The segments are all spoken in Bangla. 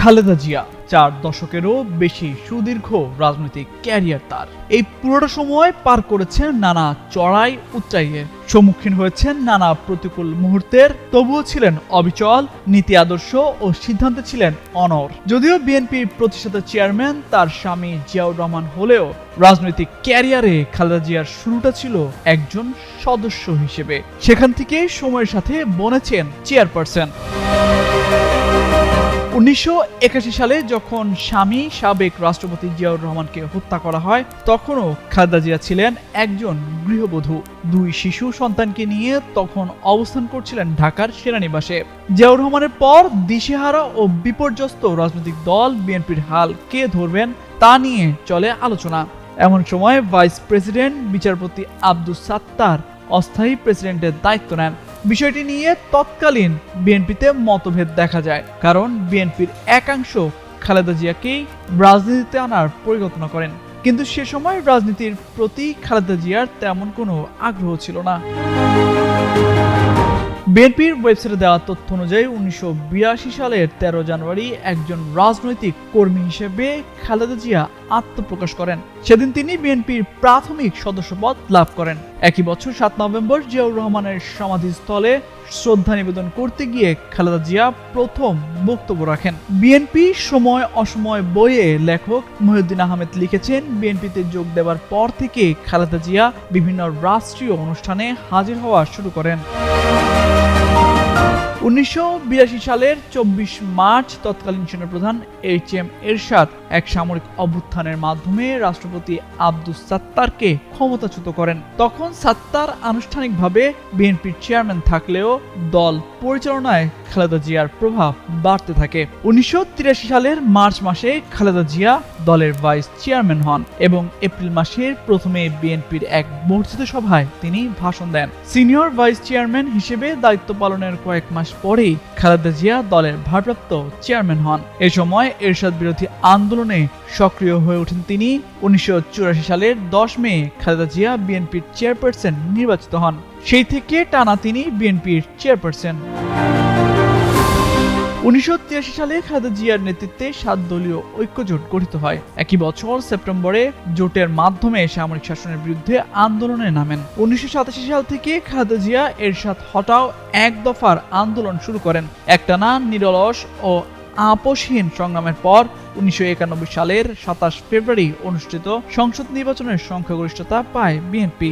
খালেদা জিয়া, চার দশকেরও বেশি সুদীর্ঘ রাজনৈতিক ক্যারিয়ার তার। এই পুরোটা সময় পার করেছেন নানা চড়াই উচ্চাইয়ের সম্মুখীন হয়েছেন নানা প্রতিকূল মুহূর্তের। তবুও ছিলেন অবিচল, নীতি আদর্শ ও সিদ্ধান্তে ছিলেন অনর যদিও বিএনপির প্রতিষ্ঠাতা চেয়ারম্যান তার স্বামী জিয়াউর রহমান হলেও রাজনৈতিক ক্যারিয়ারে খালেদা জিয়ার শুরুটা ছিল একজন সদস্য হিসেবে। সেখান থেকে সময়ের সাথে বনেছেন চেয়ারপারসন। উনিশশো একাশি সালে যখন স্বামী সাবেক রাষ্ট্রপতি জিয়াউর রহমানকে হত্যা করা হয়, তখনও খালেদা জিয়া ছিলেন একজন গৃহবধূ। দুই শিশু সন্তানকে নিয়ে তখন অবস্থান করছিলেন ঢাকার সেনানিবাসে। জিয়াউর রহমানের পর দিশেহারা ও বিপর্যস্ত রাজনৈতিক দল বিএনপির হাল কে ধরবেন তা নিয়ে চলে আলোচনা। এমন সময় ভাইস প্রেসিডেন্ট, বিচারপতি আব্দুস সাত্তার অস্থায়ী প্রেসিডেন্টের দায়িত্ব নেন। বিষয়টি নিয়ে তৎকালীন বিএনপিতে মতভেদ দেখা যায়, কারণ বিএনপির একাংশ খালেদা জিয়াকেই রাজনীতিতে আনার পরিকল্পনা করেন। কিন্তু সে সময় রাজনীতির প্রতি খালেদা জিয়ার তেমন কোনো আগ্রহ ছিল না। বিএনপির ওয়েবসাইটে দেওয়া তথ্য অনুযায়ী উনিশশো বিরাশি সালের তেরো জানুয়ারি একজন রাজনৈতিক কর্মী হিসেবে খালেদা জিয়া আত্মপ্রকাশ করেন। সেদিন তিনি বিএনপির প্রাথমিক সদস্যপদ লাভ করেন। একই বছর সাত নভেম্বর জিয়াউর রহমানের সমাধিস্থলে শ্রদ্ধা নিবেদন করতে গিয়ে খালেদা জিয়া প্রথম বক্তব্য রাখেন। বিএনপি সময় অসময় বইয়ে লেখক মহিউদ্দিন আহমেদ লিখেছেন, বিএনপিতে যোগ দেওয়ার পর থেকে খালেদা জিয়া বিভিন্ন রাষ্ট্রীয় অনুষ্ঠানে হাজির হওয়া শুরু করেন। উনিশশো বিরাশি সালের চব্বিশ মার্চ তৎকালীন সেনাপ্রধান এইচ এম এরশাদ এক সামরিক অভ্যুত্থানের মাধ্যমে রাষ্ট্রপতি আব্দুস সাত্তারকে ক্ষমতাচ্যুত করেন। তখন সাত্তার আনুষ্ঠানিকভাবে বিএনপির চেয়ারম্যান থাকলেও দল পরিচালনায় খালেদা জিয়ার প্রভাব বাড়তে থাকে। উনিশশো সালের মার্চ মাসে খালেদা জিয়া দলের ভাইস চেয়ারম্যান হন এবং এপ্রিল মাসের প্রথমে বিএনপির এক বর্ধিত সভায় তিনি ভাষণ দেন। সিনিয়র ভাইস চেয়ারম্যান হিসেবে দায়িত্ব পালনের কয়েক মাস পরেই খালেদা জিয়া দলের ভারপ্রাপ্ত চেয়ারম্যান হন। এ সময় এরশাদ বিরোধী আন্দোলনে সক্রিয় হয়ে ওঠেন তিনি। উনিশশো চুরাশি সালের দশ মে খালেদা জিয়া বিএনপির চেয়ারপারসন নির্বাচিত হন। সেই থেকে টানা তিনি বিএনপির চেয়ারপারসন। উনিশশো তিরাশি সালে খালেদা জিয়ার নেতৃত্বে সাত দলীয় ঐক্যজোট গঠিত হয়। একই বছর সেপ্টেম্বরে জোটের মাধ্যমে সামরিক শাসনের বিরুদ্ধে আন্দোলনে নামেন। উনিশশো সাতাশি সাল থেকে খালেদা জিয়া এরশাদ হটাও এক দফার আন্দোলন শুরু করেন। একটানা নিরলস ও আপোষহীন সংগ্রামের পর উনিশশো একানব্বই সালের সাতাশ ফেব্রুয়ারি অনুষ্ঠিত সংসদ নির্বাচনের সংখ্যাগরিষ্ঠতা পায় বিএনপি।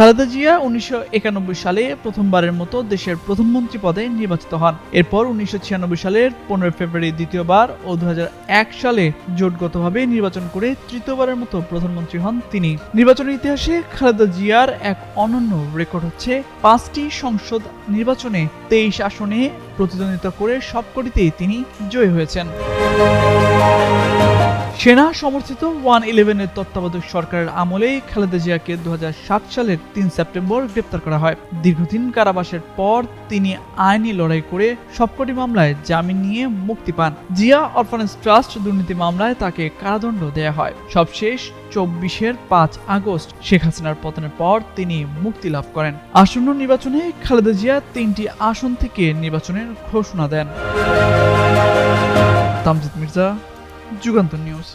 খালেদা জিয়া উনিশশো একানব্বই সালে প্রথমবারের মতো দেশের প্রধানমন্ত্রী পদে নির্বাচিত হন। এরপর উনিশশো ছিয়ানব্বই সালের পনেরো ফেব্রুয়ারি দ্বিতীয়বার ও দু হাজার এক সালে জোটগতভাবে নির্বাচন করে তৃতীয়বারের মতো প্রধানমন্ত্রী হন তিনি। নির্বাচনের ইতিহাসে খালেদা জিয়ার এক অনন্য রেকর্ড হচ্ছে পাঁচটি সংসদ নির্বাচনে তেইশ আসনে প্রতিদ্বন্দ্বিতা করে সবকটিতেই তিনি জয়ী হয়েছেন। সেনা সমর্থিত ওয়ান ইলেভেনের তত্ত্বাবধায়ক সরকারের আমলেই খালেদা জিয়াকে দুহাজার সাত সালের তিন সেপ্টেম্বর গ্রেপ্তার করা হয়। দীর্ঘদিন কারাবাসের পর তিনি আইনি লড়াই করে সবকটি মামলায় জামিন নিয়ে মুক্তি পান। জিয়া অরফানেজ ট্রাস্ট দুর্নীতি মামলায় তাকে কারাদণ্ড দেয়া হয়। সবশেষ চব্বিশের পাঁচ আগস্ট শেখ হাসিনার পতনের পর তিনি মুক্তি লাভ করেন। আসন্ন নির্বাচনে খালেদা জিয়া তিনটি আসন থেকে নির্বাচনের ঘোষণা দেন। তামজিদ মির্জা যুগান্তর নিউজ।